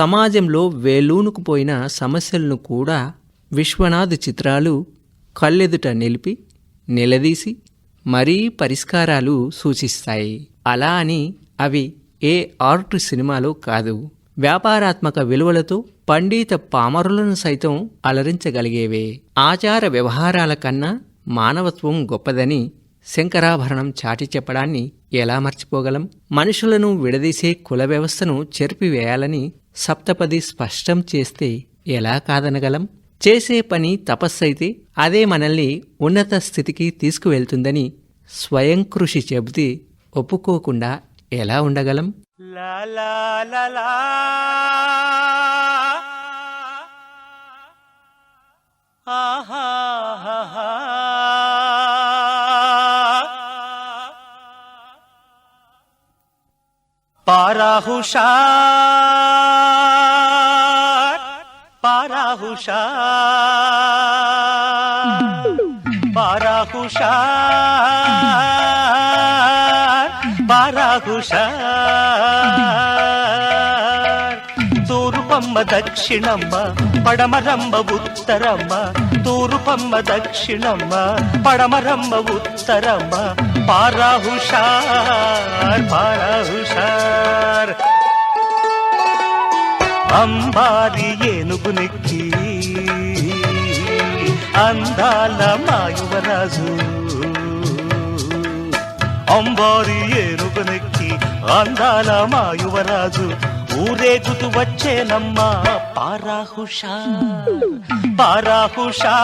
సమాజంలో వేలూనుకుపోయిన సమస్యలను కూడా విశ్వనాథ్ చిత్రాలు కళ్ళెదుట నిలిపి నిలదీసి మరీ పరిష్కారాలు సూచిస్తాయి. అలా అని అవి ఏ ఆర్ట్ సినిమాలో కాదు. వ్యాపారాత్మక విలువలతో పండిత పామరులను సైతం అలరించగలిగేవే. ఆచార వ్యవహారాల కన్నా మానవత్వం గొప్పదని శంకరాభరణం చాటి చెప్పడాన్ని ఎలా మర్చిపోగలం? మనుషులను విడదీసే కుల వ్యవస్థను చెరిపివేయాలని సప్తపది స్పష్టం చేస్తే ఎలా కాదనగలం? చేసే పని తపస్సైతే అదే మనల్ని ఉన్నత స్థితికి తీసుకువెళ్తుందని స్వయం కృషి చెబితే ఒప్పుకోకుండా ఎలా ఉండగలం? పారాహుషా. La la la. తూరుపమ్మ దక్షిణమ్మ పడమరమ్మ ఉత్తరమ్మ. తూరుపమ్మ దక్షిణమ్మ పడమరమ్మ ఉత్తరమ్మ. పారాహుషార్ పారాహుషార్ అంబారి ఏనుగు నెక్కి అందాల మాయువరాజు అంబారి ఏనుగు నెక్కి అందాల మాయువరాజు ఊరేగుతు వచ్చేనమ్మా పారాహుషా పారాహుషా.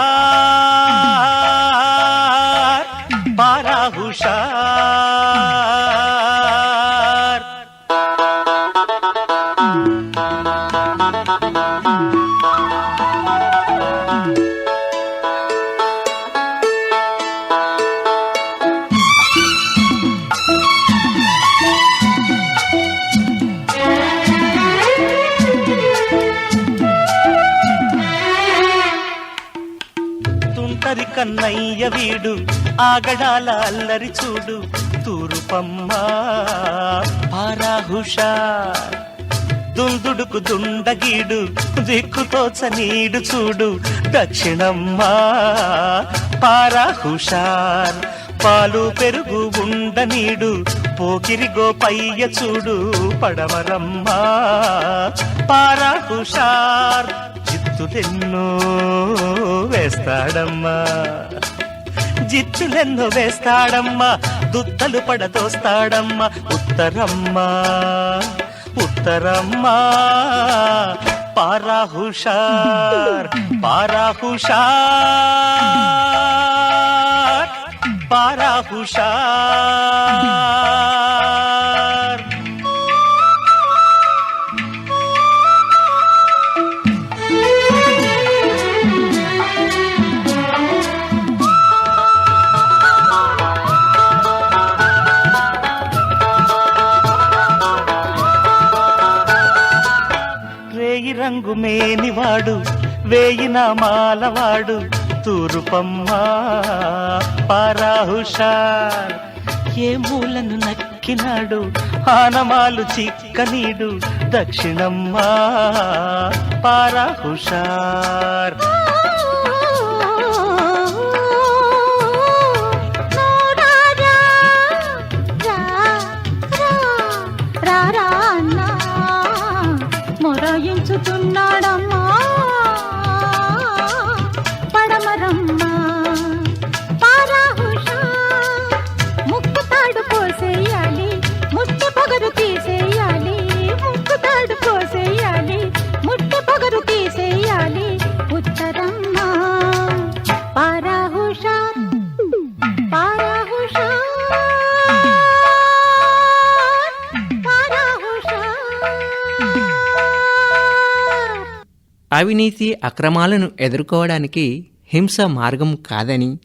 కన్నయ్య వీడు ఆగడాల అల్లరి చూడు తూరుపమ్మ పారాహుషా. దుందుడుకు దుండగీడు దిక్కుతోచ నీడు చూడు దక్షిణమ్మ పారాహుషార్. పాలు పెరుగు ఉండనీడు పోకిరి గోపయ్య చూడు పడవరమ్మ పారాహుషార్. జిత్తులెన్నో వేస్తాడమ్మా. జిత్తులెన్నో వేస్తాడమ్మా. దుత్తలు పడదోస్తాడమ్మా. ఉత్తరమ్మా ఉత్తరమ్మా. పారాహుషార్ పారాహుషార్ పారాహుషార్. వాడు వేయిన మాలవాడు తూరుపమ్మ పారాహుషార్ ఏ మూలను నక్కినాడు ఆనమాలు చిక్కనీడు దక్షిణమ్మ పారాహుషార్. అవినీతి అక్రమాలను ఎదుర్కోవడానికి హింస మార్గం కాదని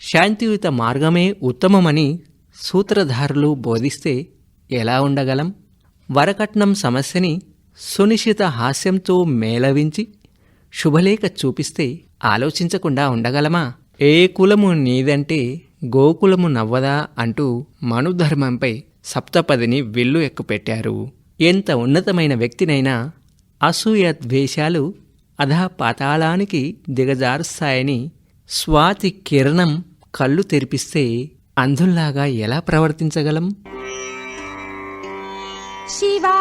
శాంతియుత మార్గమే ఉత్తమమని సూత్రధారులు బోధిస్తే ఎలా ఉండగలం? వరకట్నం సమస్యని సునిశ్చిత హాస్యంతో మేళవించి శుభలేఖ చూపిస్తే ఆలోచించకుండా ఉండగలమా? ఏ కులము నీదంటే గోకులము నవ్వదా అంటూ మనుధర్మంపై సప్తపదిని విల్లు ఎక్కుపెట్టారు. ఎంత ఉన్నతమైన వ్యక్తినైనా అసూయ ద్వేషాలు అధ పాతాళానికి దిగజారుస్తాయని స్వాతి కిరణం కళ్ళు తెరిపిస్తే అంధుల్లాగా ఎలా ప్రవర్తించగలం? శివా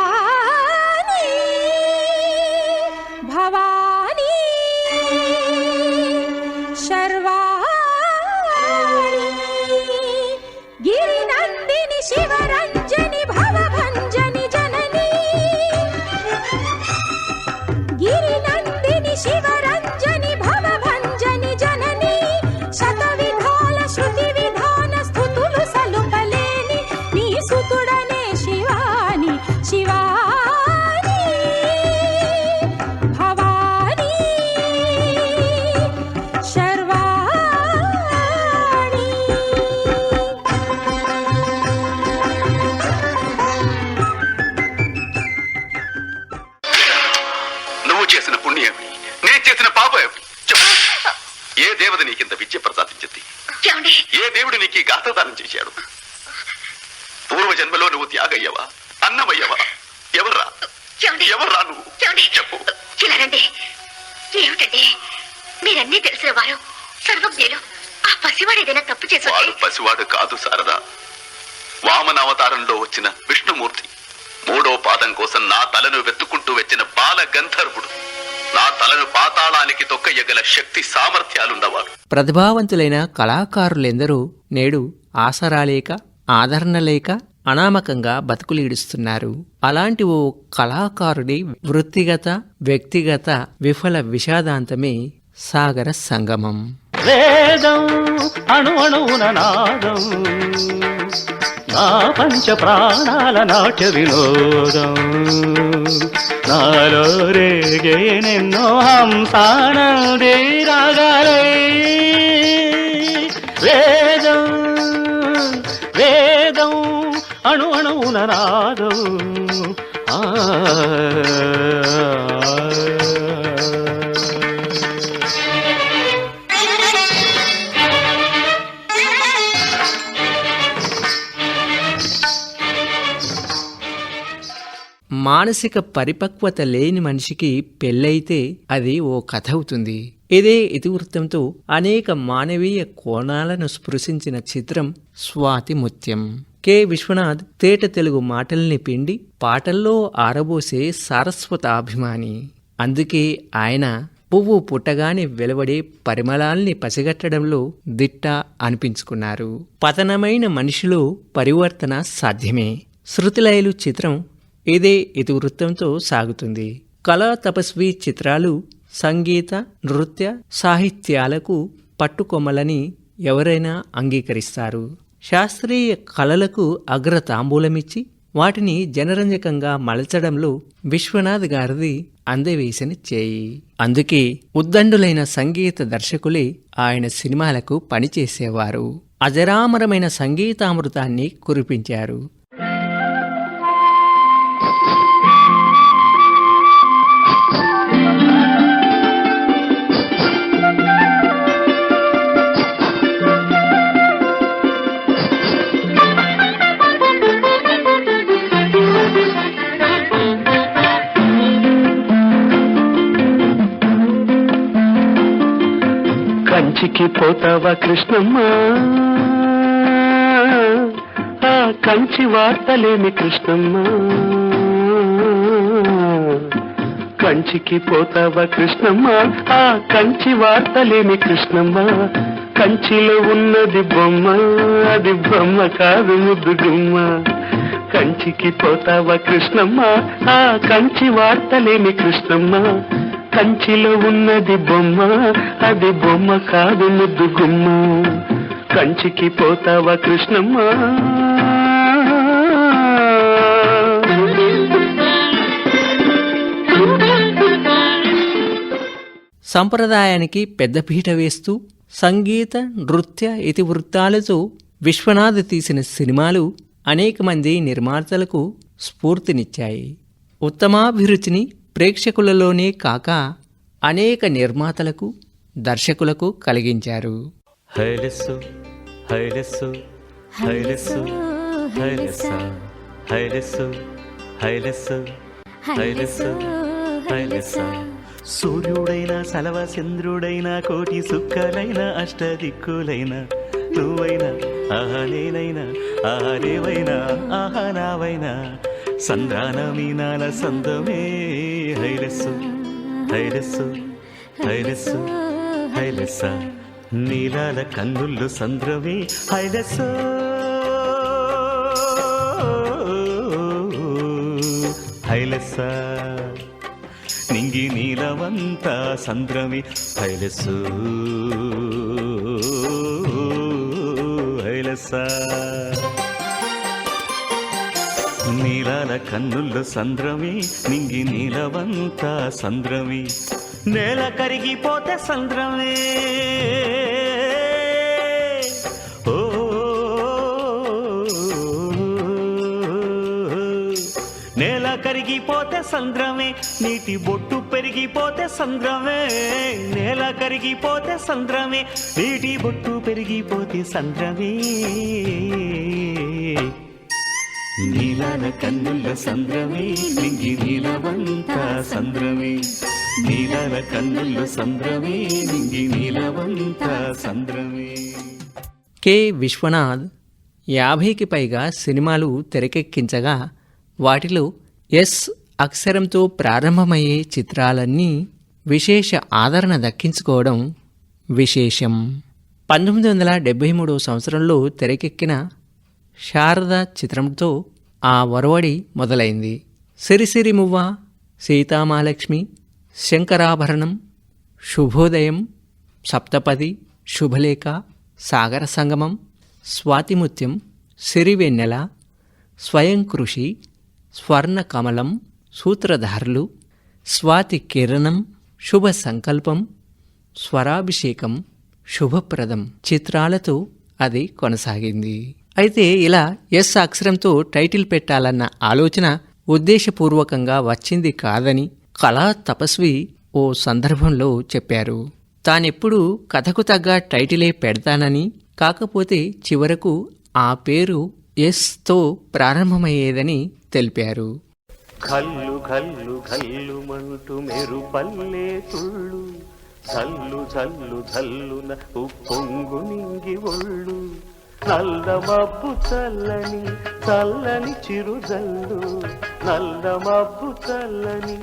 నువ్వు చేసిన పుణ్యమి నేను చేసిన పాపమి చెప్పు. ఏ దేవత నీకింత విద్య ప్రసాదించింది? ఏ దేవుడు నీకు గాత్రదానం చేశాడు? పూర్వ జన్మలో నువ్వు త్యాగయ్యవా? అన్నమయ్యవా? ఎవర్రా? ఎవర్రా నువ్వు? చెప్పు. ఏమిటండి? మీరన్నీ తెలిసిన వారు సర్వజ్ఞులు. ఆ పసివాడు ఏదైనా తప్పు చేసి పసివాడు కాదు శారదా. వామన అవతారంలో వచ్చిన విష్ణుమూర్తి మూడో పాదం కోసం నా తలను వెతుక్కుంటూ వచ్చిన బాల గంధర్వుడు. నా తలను పాతాళానికి తొక్కయ్యగల శక్తి సామర్థ్యాలున్నవాడు. ప్రతిభావంతులైన కళాకారులెందరూ నేడు ఆసరా లేక ఆదరణ లేక అనామకంగా బతుకులీడుస్తున్నారు. అలాంటి ఓ కళాకారుడి వృత్తిగత వ్యక్తిగత విఫల విషాదాంతమే సాగర సంగమం. వేదం అణు అణువున నాదం. పంచ ప్రాణాల నాట్య వినోదం. నాలో రేగే నిన్నో హంసానందే రాగాలే. వేదం వేదం అణు అణువున నాదం. ఆ మానసిక పరిపక్వత లేని మనిషికి పెళ్ళైతే అది ఓ కథ అవుతుంది. ఇదే ఇతివృత్తంతో అనేక మానవీయ కోణాలను స్పృశించిన చిత్రం స్వాతి ముత్యం. కె. విశ్వనాథ్ తేట తెలుగు మాటల్ని పిండి పాటల్లో ఆరబోసే సారస్వతాభిమాని. అందుకే ఆయన పువ్వు పుట్టగానే వెలువడే పరిమళాల్ని పసిగట్టడంలో దిట్ట అనిపించుకున్నారు. పతనమైన మనిషిలో పరివర్తన సాధ్యమే. శృతిలయలు చిత్రం ఇదే ఇతివృత్తంతో సాగుతుంది. కళా తపస్వి చిత్రాలు సంగీత నృత్య సాహిత్యాలకు పట్టుకొమ్మలని ఎవరైనా అంగీకరిస్తారు. శాస్త్రీయ కళలకు అగ్రతాంబూలమిచ్చి వాటిని జనరంజకంగా మలచడంలో విశ్వనాథ్ గారిది అందవేసిన చేయి. అందుకే ఉద్దండులైన సంగీత దర్శకులే ఆయన సినిమాలకు పనిచేసేవారు. అజరామరమైన సంగీతామృతాన్ని కురిపించారు. కంచికి పోతావా కృష్ణమ్మ? ఆ కంచి వార్తలేమి కృష్ణమ్మ? కంచికి పోతావా కృష్ణమ్మ? ఆ కంచి వార్తలేమి కృష్ణమ్మ? కంచిలో ఉన్నది బొమ్మ అది బొమ్మ కాదు ముద్దుగుమ్మ. కంచికి పోతావా కృష్ణమ్మ? ఆ కంచి వార్తలేమి కృష్ణమ్మ? కంచిలో ఉన్నది బొమ్మ అది బొమ్మ కాదు ముద్దు గుమ్మ. కంచికి పోతావా కృష్ణమ్మ? సంప్రదాయానికి పెద్దపీట వేస్తూ సంగీత నృత్య ఇతివృత్తాలతో విశ్వనాథ్ తీసిన సినిమాలు అనేక మంది నిర్మాతలకు స్ఫూర్తినిచ్చాయి. ఉత్తమాభిరుచిని ప్రేక్షకులలోనే కాక అనేక నిర్మాతలకు దర్శకులకు కలిగించారు. హైలెస్సు హైలెస్సు హైలెస్సు హైలెస్స హైలెస్సు హైలెస్సు హైలెస్సు హైలెస్స సూర్యుడైన సలవ చంద్రుడైన కోటి సుక్కలైన అష్టదిక్కులైన నువ్వైనా ఆహా నేనైనా ఆహా రేవైనా ఆహా నావైనా సంద్రాన మీనాల సందమే. హైలెస్సు హైలెస్సు హైలెస్సు హైలెస్స నీలాల కన్నుళ్ళు సంద్రమే హైలెస్సు హైలెస్స నింగి నీలవంత సంద్రమి హైలెస్సు హైలెస్స నీలాల కన్నుల్లో సంద్రమి నింగి నీలవంత సంద్రమి. నేల కరిగిపోతే సంద్రమే. ఓ నేల కరిగిపోతే సంద్రమే నీటి బొట్టు పెరిగిపోతే సంద్రమే. నేల కరిగిపోతే సంద్రమే నీటి బొట్టు పెరిగిపోతే సంద్రమే. నీలాల కన్నుల సంద్రమే నింగి నీలవంత సంద్రమే. నీలాల కన్నుల సంద్రమే నింగి నీలవంత సంద్రమే. కె. విశ్వనాథ్ యాభైకి పైగా సినిమాలు తెరకెక్కించగా వాటిలో ఎస్. అక్షరంతో ప్రారంభమయ్యే చిత్రాలన్నీ విశేష ఆదరణ దక్కించుకోవడం విశేషం. పంతొమ్మిది వందల డెబ్భై మూడవ సంవత్సరంలో తెరకెక్కిన శారద చిత్రంతో ఆ ఒరవడి మొదలైంది. సిరిసిరి మువ్వ సీతామాలక్ష్మి శంకరాభరణం శుభోదయం సప్తపది శుభలేఖ సాగర సంగమం స్వాతిముత్యం సిరివెన్నెల స్వయం కృషి స్వర్ణకమలం సూత్రధారులు స్వాతి కిరణం శుభ సంకల్పం స్వరాభిషేకం శుభప్రదం. చిత్రాలతో అది కొనసాగింది. అయితే ఇలా ఎస్ అక్షరంతో టైటిల్ పెట్టాలన్న ఆలోచన ఉద్దేశపూర్వకంగా వచ్చింది కాదని కళా తపస్వి ఓ సందర్భంలో చెప్పారు. తానెప్పుడు కథకు తగ్గ టైటిలే పెడతానని కాకపోతే చివరకు ఆ పేరు ఎస్తో ప్రారంభమయ్యేదని తెలిపారు. కల్లు కల్లు కల్లు మంటూ మెరు పల్లే తుళ్ళు. జల్లు జల్లు జల్లున ఉప్పొంగు నింగి ఒళ్ళు. నల్ల మబ్బు చల్లని చల్లని చిరుజల్లు. నల్ల మబ్బు చల్లని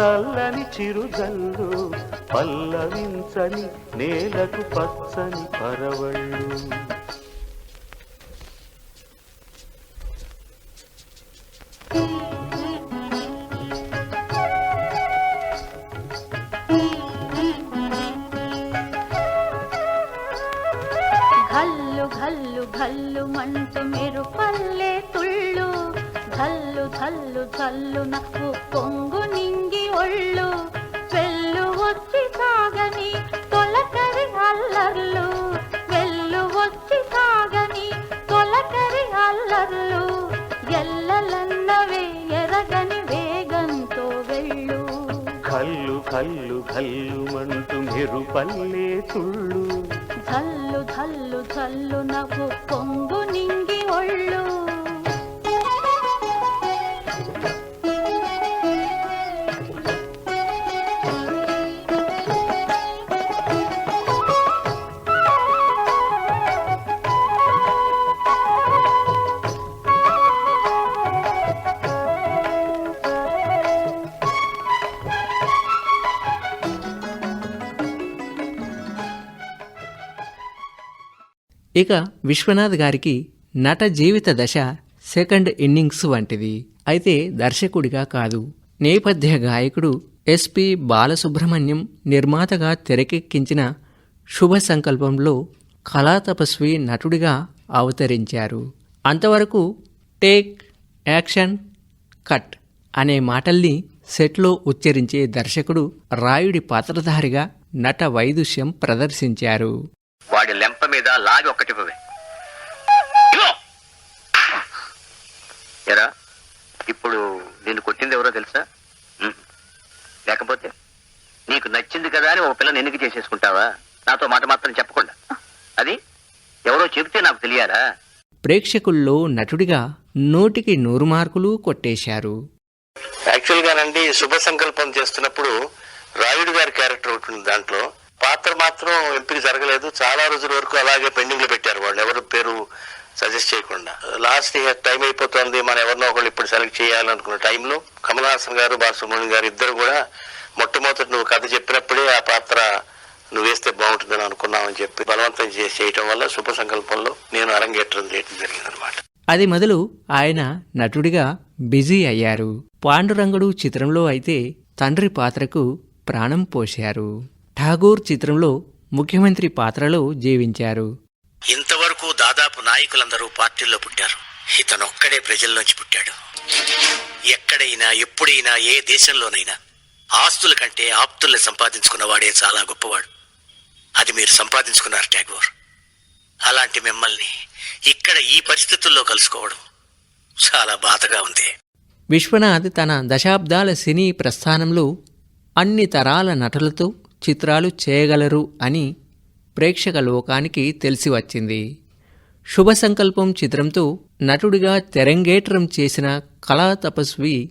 చల్లని చిరుజల్లు. పల్లవించని నేలకు పచ్చని పరవళ్ళు. ఘల్లు ఘల్లు మంటూ మీరు పల్లె తుళ్ళు. ధల్లు ధల్లు ధల్లు నక్కు పొంగు నింగి ఒళ్ళు. వెళ్ళు వచ్చి సాగని తొలకరి అల్లర్లు. వెళ్ళు వచ్చి సాగని తొలకరి అల్లర్లు. ఎల్లలన్నవే ఎరగని వేగంతో వెళ్ళు. కల్లు కల్లు కల్లు మంటు మెరు పల్లె తుళ్ళు. ధల్లు ధల్లు ధల్లు నవ్వు పొంగు నింగి ఒళ్ళు. ఇక విశ్వనాథ్ గారికి నట జీవిత దశ సెకండ్ ఇన్నింగ్స్ వంటిది. అయితే దర్శకుడిగా కాదు. నేపథ్య గాయకుడు ఎస్పి బాలసుబ్రహ్మణ్యం నిర్మాతగా తెరకెక్కించిన శుభ సంకల్పంలో కళాతపస్వి నటుడిగా అవతరించారు. అంతవరకు టేక్ యాక్షన్ కట్ అనే మాటల్ని సెట్లో ఉచ్చరించే దర్శకుడు రాయుడి పాత్రధారిగా నట వైదుష్యం ప్రదర్శించారు. మీద లాగి ఒక్కటివ్వవే ఇదిగో! ఎరా ఇప్పుడు నిన్ను కొట్టింది ఎవరో తెలుసా. లేకపోతే నీకు నచ్చింది కదా అని ఒక పిల్లని ఎన్నిక చేసేసుకుంటావా? నాతో మాట మాత్రం చెప్పకుండా. అది ఎవరో చెబితే నాకు తెలియాలా? ప్రేక్షకుల్లో నటుడిగా నూటికి నూరు మార్కులు కొట్టేశారు. యాక్చువల్ గానండి శుభ సంకల్పం చేస్తున్నప్పుడు రాయుడు గారి క్యారెక్టర్ ఒకటి ఉంది దాంట్లో. పాత్ర మాత్రం ఎంపిక జరగలేదు. చాలా రోజుల వరకు అలాగే పెండింగ్లో పెట్టారు వాళ్ళు. ఎవరు పేరు సజెస్ట్ చేయకుండా. లాస్ట్ ఇయర్ టైం అయిపోతుంది. మనం ఎవరినో ఒకళ్ళు ఇప్పుడు సెలెక్ట్ చేయాలనుకున్న టైంలో కమల్ హాసన్ గారు బాలసుబ్రహ్మణ్యం గారు ఇద్దరు కూడా మొట్టమొదటి నువ్వు కథ చెప్పినప్పుడే ఆ పాత్ర నువ్వు వేస్తే బాగుంటుందని అనుకున్నామని చెప్పి బలవంతం చేసి చేయటం వల్ల శుభ సంకల్పంలో నేను అరంగేట్రం చేయడం జరిగింది అనమాట అది మొదలు ఆయన నటుడిగా బిజీ అయ్యారు. పాండురంగుడు చిత్రంలో అయితే తండ్రి పాత్రకు ప్రాణం పోశారు. ఠాగూర్ చిత్రంలో ముఖ్యమంత్రి పాత్రలో జీవించారు. ఇంతవరకు దాదాపు నాయకులందరూ పార్టీల్లో పుట్టారు. ఇతనొక్కడే ప్రజల్లోంచి పుట్టాడు. ఎక్కడైనా ఎప్పుడైనా ఏ దేశంలోనైనా ఆస్తుల కంటే ఆప్తుల్ని సంపాదించుకున్నవాడే చాలా గొప్పవాడు. అది మీరు సంపాదించుకున్నారు ట్యాగోర్ అలాంటి మిమ్మల్ని ఇక్కడ ఈ పరిస్థితుల్లో కలుసుకోవడం చాలా బాధగా ఉంది. విశ్వనాథ్ తన దశాబ్దాల సినీ ప్రస్థానంలో అన్ని తరాల నటులతో చిత్రాలు చేయగలరు అని ప్రేక్షక లోకానికి తెలిసి వచ్చింది. శుభ సంకల్పం చిత్రంతో నటుడిగా తెరంగేట్రం చేసిన కళా తపస్వి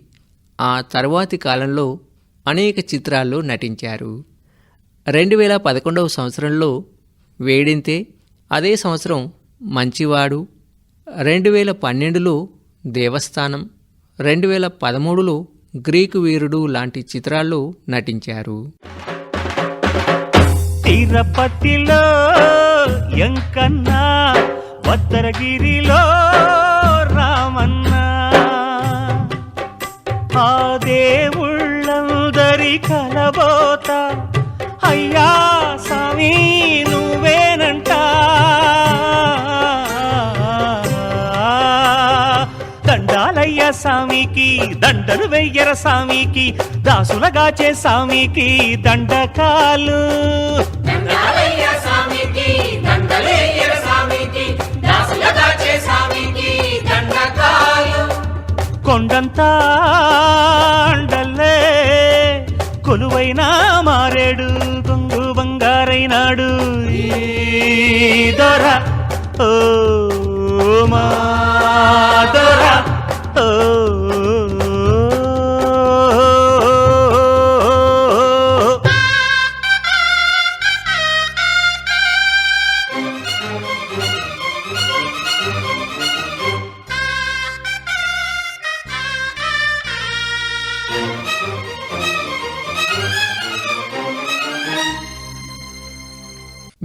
ఆ తర్వాతి కాలంలో అనేక చిత్రాల్లో నటించారు. రెండు వేల పదకొండవ సంవత్సరంలో వేడింతే అదే సంవత్సరం మంచివాడు రెండు వేల పన్నెండులో దేవస్థానం రెండు వేల పదమూడులో గ్రీకు వీరుడు లాంటి చిత్రాల్లో నటించారు. తిరుపతిలో ఎంకన్నా వత్తరగిరిలో రామన్న. ఆ దేవుళ్ళందరి కలబోత అయ్యా స్వామి నువ్వేనంటా. స్వామికి దండలు వెయ్యర స్వామికి దాసులగాచే స్వామికి దండకాలు. కొండంతా అండల్లే కొలువైన మారేడు గొంగు బంగారైనాడు. దొర ఓ మా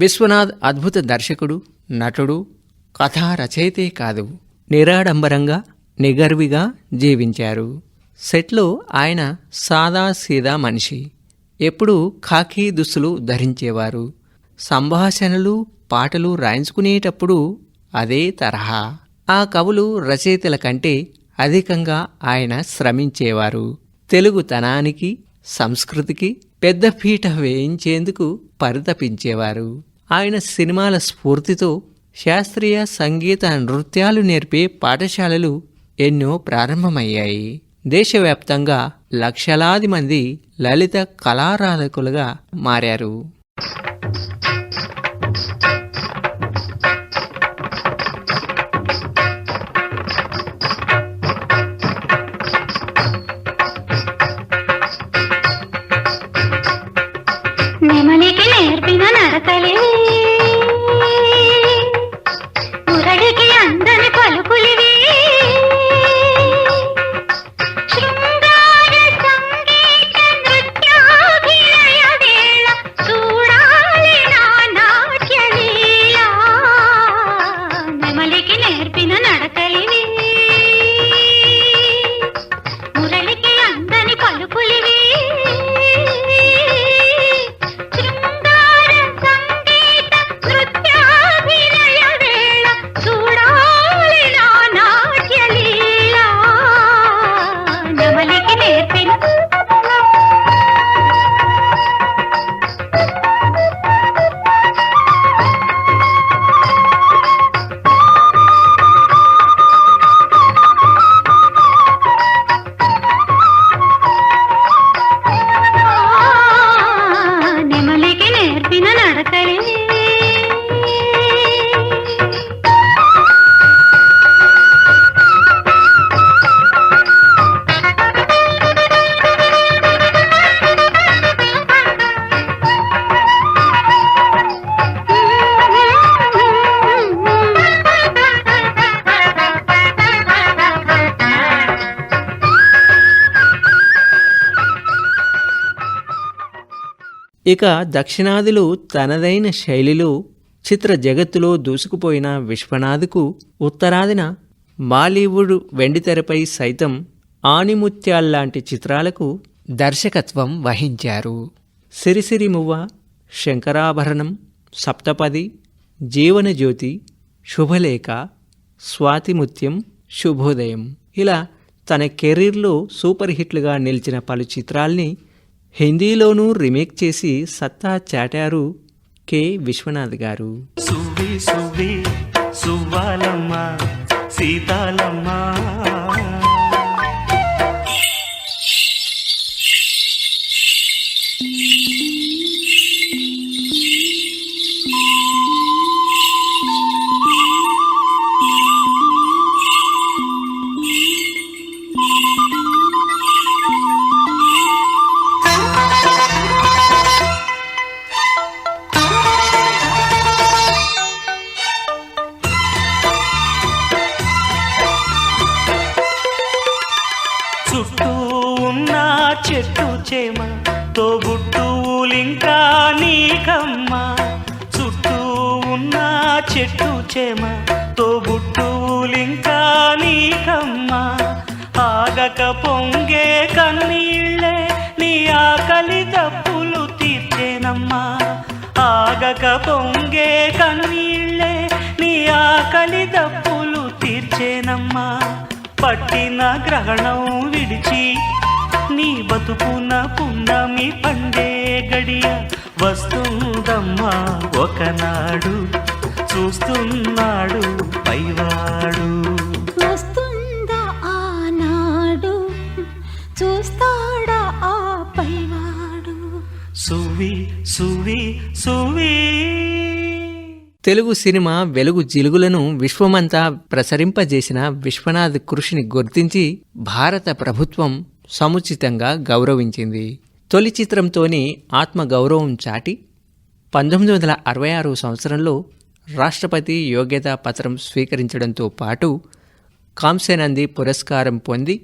విశ్వనాథ్ అద్భుత దర్శకుడు నటుడు కథా రచయితే కాదు. నిరాడంబరంగా నిగర్విగా జీవించారు. సెట్లో ఆయన సాదా సీదా మనిషి. ఎప్పుడూ ఖాకీ దుస్తులు ధరించేవారు. సంభాషణలు పాటలు రాయించుకునేటప్పుడు అదే తరహా. ఆ కవులు రచయితల కంటే అధికంగా ఆయన శ్రమించేవారు. తెలుగుతనానికి సంస్కృతికి పెద్ద పీట వేయించేందుకు పరితపించేవారు. ఆయన సినిమాల స్ఫూర్తితో శాస్త్రీయ సంగీత నృత్యాలు నేర్పే పాఠశాలలు ఎన్నో ప్రారంభమయ్యాయి. దేశవ్యాప్తంగా లక్షలాది మంది లలిత కళారాధకులుగా మారారు. ఇక దక్షిణాదులు తనదైన శైలిలో చిత్ర జగత్తులో దూసుకుపోయిన విశ్వనాథ్కు ఉత్తరాదిన బాలీవుడ్ వెండితెరపై సైతం ఆణిముత్యాల్లాంటి చిత్రాలకు దర్శకత్వం వహించారు. సిరిసిరి మువ్వ శంకరాభరణం సప్తపది జీవనజ్యోతి శుభలేఖ స్వాతిముత్యం శుభోదయం ఇలా తన కెరీర్లో సూపర్ హిట్లుగా నిలిచిన పలు చిత్రాల్ని హిందీలోనూ రీమేక్ చేసి సత్తా చాటారు కె విశ్వనాథ్ గారు. సువ్వి సువ్వి సువ్వాలమ్మ సీతాలమ్మ. ఆగక పొంగే కన్నీళ్ళే నీ ఆకలి తప్పులు తీర్చేనమ్మా. ఆగక పొంగే కన్నీళ్ళే నీ ఆకలి తప్పులు తీర్చేనమ్మా. పట్టిన గ్రహణం విడిచి నీ బతుకున పున్నమి పండే గడియ వస్తుందమ్మా ఒకనాడు. చూస్తున్నాడు పైవాడు. సువి సువి సువి. తెలుగు సినిమా వెలుగు జిలుగులను విశ్వమంతా ప్రసరింపజేసిన విశ్వనాథ్ కృషిని గుర్తించి భారత ప్రభుత్వం సముచితంగా గౌరవించింది. తొలి చిత్రంతోని ఆత్మగౌరవం చాటి పంతొమ్మిది వందల అరవై ఆరు సంవత్సరంలో రాష్ట్రపతి యోగ్యతా పత్రం స్వీకరించడంతో పాటు కాంస్యనంది పురస్కారం పొంది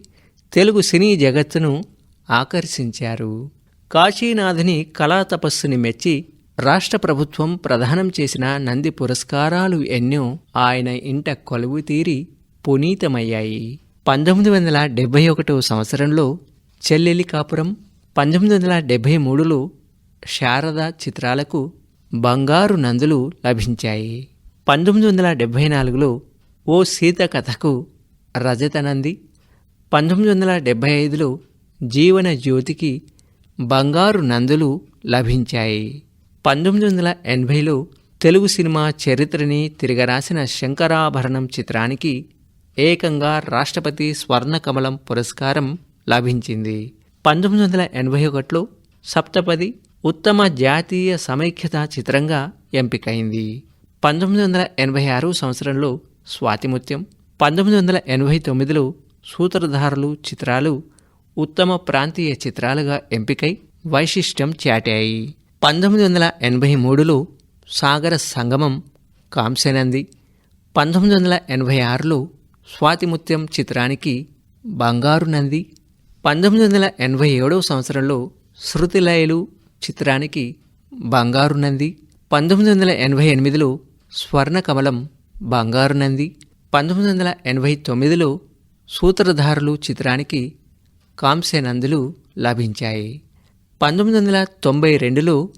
తెలుగు సినీ జగత్తును ఆకర్షించారు. కాశీనాథుని కళా తపస్సుని మెచ్చి రాష్ట్ర ప్రభుత్వం ప్రదానం చేసిన నంది పురస్కారాలు ఎన్నో ఆయన ఇంట కొలువు తీరి పునీతమయ్యాయి. పంతొమ్మిది వందల డెబ్భై ఒకటో సంవత్సరంలో చెల్లెలి కాపురం పంతొమ్మిది వందల డెబ్భై మూడులో శారద చిత్రాలకు బంగారు నందులు లభించాయి. పంతొమ్మిది వందల డెబ్భై నాలుగులో ఓ సీత కథకు రజతనంది పంతొమ్మిది వందల డెబ్భై ఐదులో జీవన జ్యోతికి బంగారు నందులు లభించాయి. పంతొమ్మిది వందల ఎనభైలో తెలుగు సినిమా చరిత్రని తిరగరాసిన శంకరాభరణం చిత్రానికి ఏకంగా రాష్ట్రపతి స్వర్ణకమలం పురస్కారం లభించింది. పంతొమ్మిది వందల ఎనభై ఒకటిలో సప్తపది ఉత్తమ జాతీయ సమైక్యత చిత్రంగా ఎంపికైంది. పంతొమ్మిది వందల ఎనభై ఆరు సంవత్సరంలో స్వాతిముత్యం పంతొమ్మిది వందల ఎనభై తొమ్మిదిలో సూత్రధారులు చిత్రాలు ఉత్తమ ప్రాంతీయ చిత్రాలుగా ఎంపికై వైశిష్ట్యం చాటాయి. పంతొమ్మిది వందల ఎనభై మూడులో సాగర సంగమం కాంస్యనంది. పంతొమ్మిది వందల ఎనభై ఆరులో స్వాతిముత్యం చిత్రానికి బంగారు నంది. పంతొమ్మిది వందల ఎనభై ఏడవ సంవత్సరంలో శృతిలయలు చిత్రానికి బంగారు నంది. పంతొమ్మిది వందల ఎనభై ఎనిమిదిలో స్వర్ణకమలం బంగారు నంది. పంతొమ్మిది వందల ఎనభై తొమ్మిదిలో సూత్రధారులు చిత్రానికి కాంస్యనందులు లభించాయి. పంతొమ్మిది వందల తొంభై రెండులో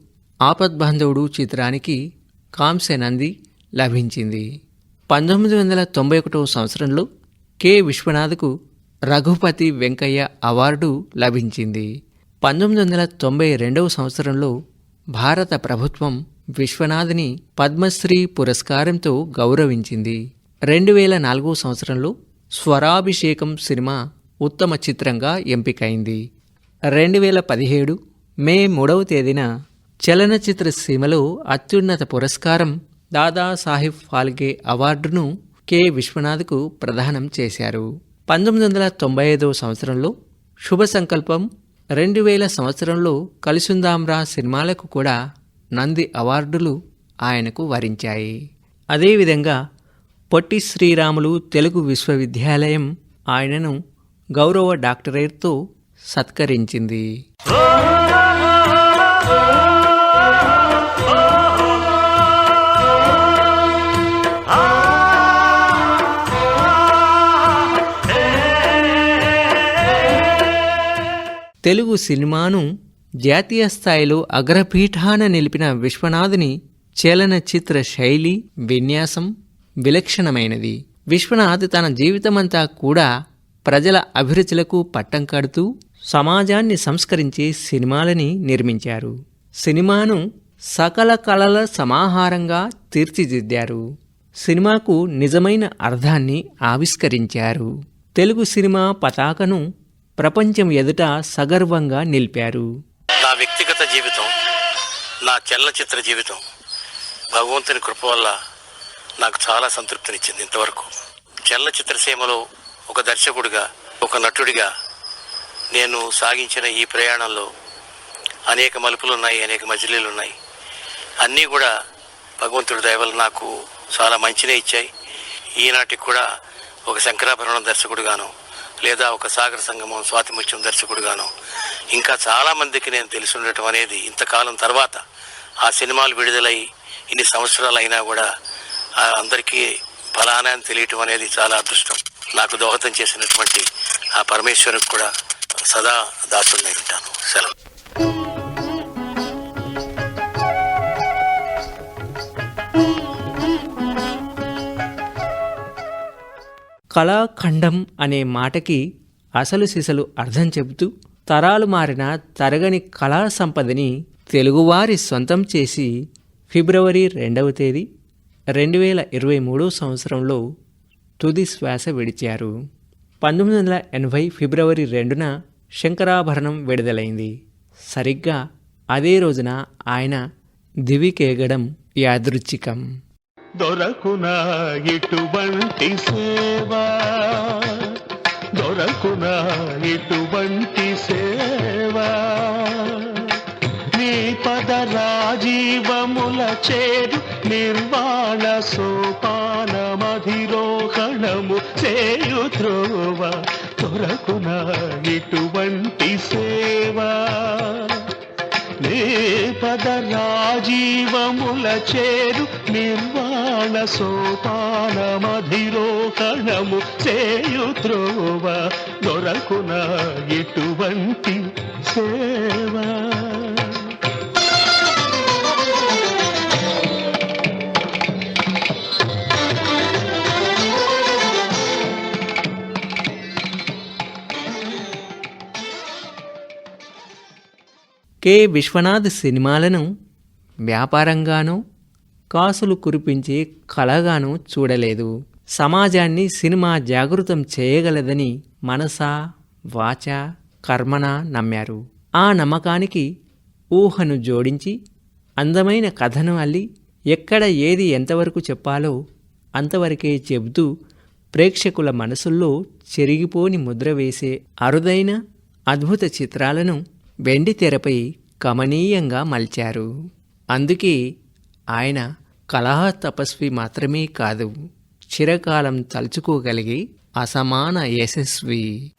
ఆపద్బాంధవుడు చిత్రానికి కాంస్య నంది లభించింది. పంతొమ్మిది వందల తొంభై ఒకటో సంవత్సరంలో కె. విశ్వనాథ్కు రఘుపతి వెంకయ్య అవార్డు లభించింది. పంతొమ్మిది వందల తొంభై రెండవ సంవత్సరంలో భారత ప్రభుత్వం విశ్వనాథ్ని పద్మశ్రీ పురస్కారంతో గౌరవించింది. రెండు వేల నాలుగో సంవత్సరంలో స్వరాభిషేకం సినిమా ఉత్తమ చిత్రంగా ఎంపికైంది. రెండు వేల పదిహేడు మే మూడవ తేదీన చలనచిత్ర సీమలో అత్యున్నత పురస్కారం దాదాసాహిబ్ ఫాల్కే అవార్డును కె. విశ్వనాథ్కు ప్రదానం చేశారు. పంతొమ్మిది వందల తొంభై ఐదవ సంవత్సరంలో శుభ సంకల్పం రెండు వేల సంవత్సరంలో కలిసుందాంరా సినిమాలకు కూడా నంది అవార్డులు ఆయనకు వరించాయి. అదేవిధంగా పొట్టి శ్రీరాములు తెలుగు విశ్వవిద్యాలయం ఆయనను గౌరవ డాక్టరేట్తో సత్కరించింది. తెలుగు సినిమాను జాతీయ స్థాయిలో అగ్రపీఠాన నిలిపిన విశ్వనాథ్ని చలనచిత్ర శైలి విన్యాసం విలక్షణమైనది. విశ్వనాథ్ తన జీవితమంతా కూడా ప్రజల అభిరుచులకు పట్టం కడుతూ సమాజాన్ని సంస్కరించే సినిమాలని నిర్మించారు. సినిమాను సకల కళల సమాహారంగా తీర్చిదిద్దారు. సినిమాకు నిజమైన అర్థాన్ని ఆవిష్కరించారు. తెలుగు సినిమా పతాకను ప్రపంచం ఎదుట సగర్వంగా నిలిపారు. నా వ్యక్తిగత జీవితం నా చలనచిత్ర జీవితం భగవంతుని కృప వల్ల నాకు చాలా సంతృప్తినిచ్చింది ఇంతవరకు. చలనచిత్ర సీమలో ఒక దర్శకుడిగా ఒక నటుడిగా నేను సాగించిన ఈ ప్రయాణంలో అనేక మలుపులు ఉన్నాయి అనేక మజిలీలు ఉన్నాయి అన్నీ కూడా భగవంతుడి దయవల్ల నాకు చాలా మంచినే ఇచ్చాయి. ఈనాటికి కూడా ఒక శంకరాభరణం దర్శకుడుగాను లేదా ఒక సాగర సంగమం స్వాతిముత్యం దర్శకుడుగాను ఇంకా చాలా మందికి నేను తెలిసి ఉండటం అనేది ఇంతకాలం తర్వాత ఆ సినిమాలు విడుదలై ఇన్ని సంవత్సరాలు అయినా కూడా అందరికీ ఫలానా తెలియటం అనేది చాలా అదృష్టం. నాకు దోహదం చేసినటువంటి ఆ పరమేశ్వరునికి కూడా సదా దాసుడినై ఉంటాను. సెలవు. కళాఖండం అనే మాటకి అసలు సిసలు అర్థం చెబుతూ తరాలు మారిన తరగని కళా సంపదని తెలుగువారి సొంతం చేసి ఫిబ్రవరి రెండవ తేదీ రెండు వేల ఇరవై మూడో సంవత్సరంలో తుది శ్వాస విడిచారు. పంతొమ్మిది వందల ఎనభై ఫిబ్రవరి రెండున శంకరాభరణం విడుదలైంది. సరిగ్గా అదే రోజున ఆయన దివికేగడం యాదృచ్ఛికం. దొరకునా ఇటువంటి సేవా? దొరకునా ఇటువంటి సేవా? నీ పద రాజీవముల చేరు నిర్వాణ సోపాన చేయు ధ్రువ దొరకునా ఇటువంటి సేవా? నీ పద రాజీవముల చేరు నిర్వాణ సోపాన మధిరోహణము చేయు ధ్రువ దొరకున ఇటువంటి సేవా? కె విశ్వనాథ్ సినిమాలను వ్యాపారంగానో కాసులు కురిపించే కళగానో చూడలేదు. సమాజాన్ని సినిమా జాగృతం చేయగలదని మనసా వాచ కర్మన నమ్మారు. ఆ నమ్మకానికి ఊహను జోడించి అందమైన కథను అల్లి ఎక్కడ ఏది ఎంతవరకు చెప్పాలో అంతవరకే చెబుతూ ప్రేక్షకుల మనసుల్లో చెరిగిపోని ముద్ర వేసే అరుదైన అద్భుత చిత్రాలను వెండి తెరపై కమనీయంగా మలిచారు. అందుకే ఆయన కలహ తపస్వి మాత్రమే కాదు చిరకాలం తలుచుకోగలిగే అసమాన యశస్వి.